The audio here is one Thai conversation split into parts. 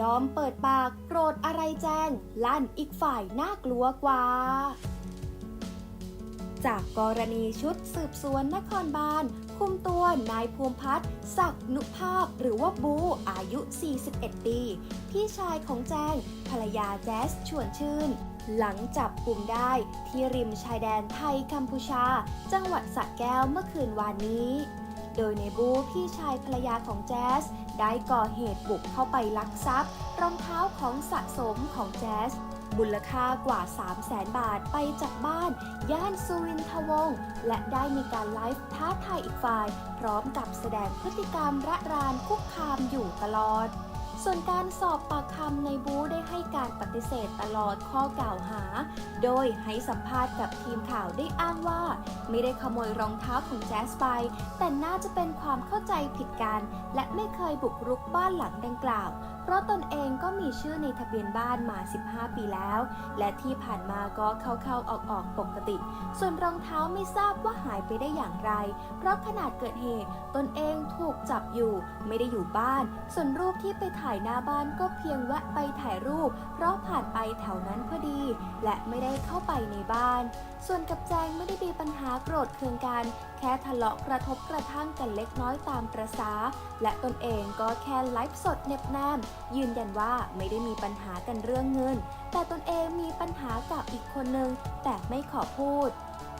ยอมเปิดปากโกรธอะไรแจงลั่นอีกฝ่ายน่ากลัวกว่า จากกรณีชุดสืบสวนนครบาลคุมตัวนายภูมิพัฒน์ศักดิ์นุภาพหรือว่าบูอายุ 41 ปี พี่ชายของแจงภรรยาแจ๊สชวนชื่น หลังจับกลุ่มได้ที่ริมชายแดนไทยกัมพูชา จังหวัดสระแก้วเมื่อคืนวานนี้ โดยในบูพี่ชายภรรยาของแจ๊สได้ก่อเหตุบุกเข้าไปลักทรัพย์ รองเท้าของสะสมของแจ๊สมูลค่ากว่า 3 0 0แสนบาทไปจากบ้าน ย่านสุวินทวงศ์และได้มีการไลฟ์ท้าทายอีกฝ่าย พร้อมกับแสดงพฤติกรรมระรานคุกคามอยู่ตลอด ส่วนการสอบปากคำในบูได้ให้การปฏิเสธตลอดข้อกล่าวหา โดยให้สัมภาษณ์กับทีมข่าวได้อ้างว่า ไม่ได้ขโมยรองเท้าของแจ๊สไป แต่น่าจะเป็นความเข้าใจผิดกัน และไม่เคยบุกรุกบ้านหลังดังกล่าว เพราะตนเองก็มีชื่อในทะเบียนบ้านมา 15 ปีแล้ว และที่ผ่านมาก็เข้าๆออกๆปกติ ส่วนรองเท้าไม่ทราบว่าหายไปได้อย่างไร เพราะขนาดเกิดเหตุ ตนเองถูกจับอยู่ ไม่ได้อยู่บ้าน ส่วนรูปที่ไปถ่ายหน้าบ้านก็เพียงแวะไปถ่ายรูป เพราะผ่านไปแถวนั้นพอดี และไม่ได้เข้าไปในบ้าน ส่วนกับแจงไม่ได้มีปัญหาโกรธเคืองกัน แค่ทะเลาะกระทบกระทั่งกันเล็กน้อยตามประษาและตนเองก็แค่ไลฟ์สดเน็บแนมยืนยันว่าไม่ได้มีปัญหากันเรื่องเงิน แต่ตนเองมีปัญหากับอีกคนนึงแต่ไม่ขอพูด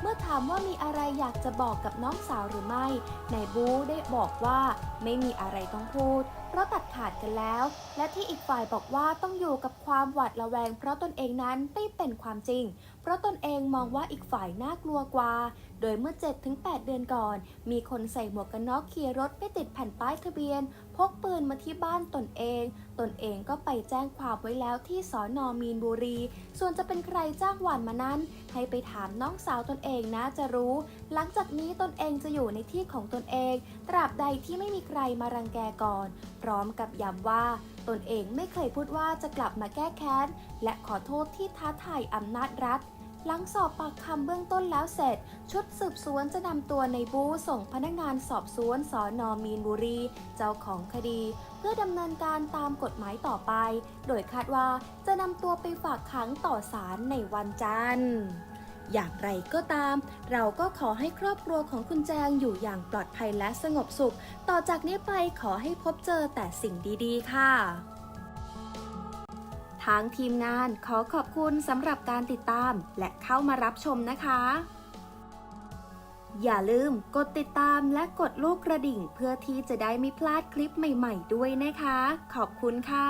เมื่อถามว่ามีอะไรอยากจะบอกกับน้องสาวหรือไม่นายบูได้บอกว่าไม่มีอะไรต้องพูด เพราะตัดขาดกันแล้ว และที่อีกฝ่ายบอกว่าต้องอยู่กับความหวาดระแวง เพราะตนเองนั้นไม่เป็นความจริง เพราะตนเองมองว่าอีกฝ่ายน่ากลัวกว่า โดยเมื่อ 7-8 เดือนก่อน มีคนใส่หมวกกันน็อกขี่รถไม่ติดแผ่นป้ายทะเบียน พกปืนมาที่บ้านตนเอง ตนเองก็ไปแจ้งความไว้แล้วที่สอนอมีนบุรี ส่วนจะเป็นใครจ้างหวานมานั้น ให้ไปถามน้องสาวตนเองนะจะรู้ หลังจากนี้ตนเองจะอยู่ในที่ของตนเอง ตราบใดที่ไม่มีใครมารังแกก่อน พร้อมกับย้ำว่าตนเองไม่เคยพูดว่าจะกลับมาแก้แค้น และขอโทษที่ท้าทายอำนาจรัฐ หลังสอบปากคำเบื้องต้นแล้วเสร็จ ชุดสืบสวนจะนำตัวในบูส่งพนักงานสอบสวนสอนอมีนบุรี เจ้าของคดี เพื่อดำเนินการตามกฎหมายต่อไป โดยคาดว่าจะนำตัวไปฝากขังต่อศาลในวันจันทร์อย่างไรก็ตาม เราก็ขอให้ครอบครัวของคุณแจงอยู่อย่างปลอดภัยและสงบสุข ต่อจากนี้ไปขอให้พบเจอแต่สิ่งดีๆ ค่ะางทีมงานขอขอบคุณสำหรับการติดตามและเข้ามารับชมนะคะ อย่าลืมกดติดตามและกดลูกกระดิ่งเพื่อที่จะได้ไม่พลาดคลิปใหม่ ๆ ด้วยนะคะ ขอบคุณค่ะ